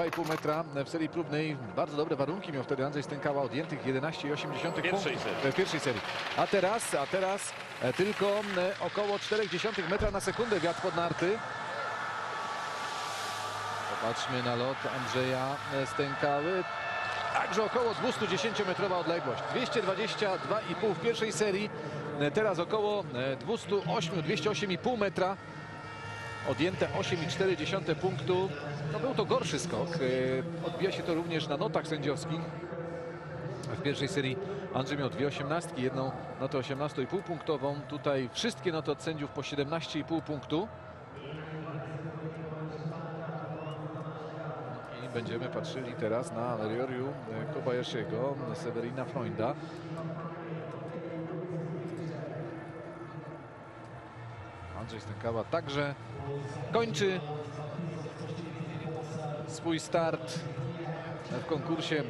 2,5 metra w serii próbnej. Bardzo dobre warunki miał wtedy Andrzej Stękała odjętych 11,8 Pierwszej punktów w pierwszej serii. A teraz, a teraz e, tylko e, około 0,4 metra na sekundę wiatr pod narty. Popatrzmy na lot Andrzeja e, Stękały. Także około 210-metrowa odległość. 222,5 w pierwszej serii. Teraz około e, 208, 208,5 metra. Odjęte 8,4 punktu. No był to gorszy skok. E, Odbija się to również na notach sędziowskich. W pierwszej serii Andrzej miał dwie osiemnastki, jedną notę 18,5 punktową. Tutaj wszystkie noty od sędziów po 17,5 punktu. I będziemy patrzyli teraz na Rioriu e, Kobayashiego, Severina Freunda. Andrzej Stękawa także kończy swój start w konkursie.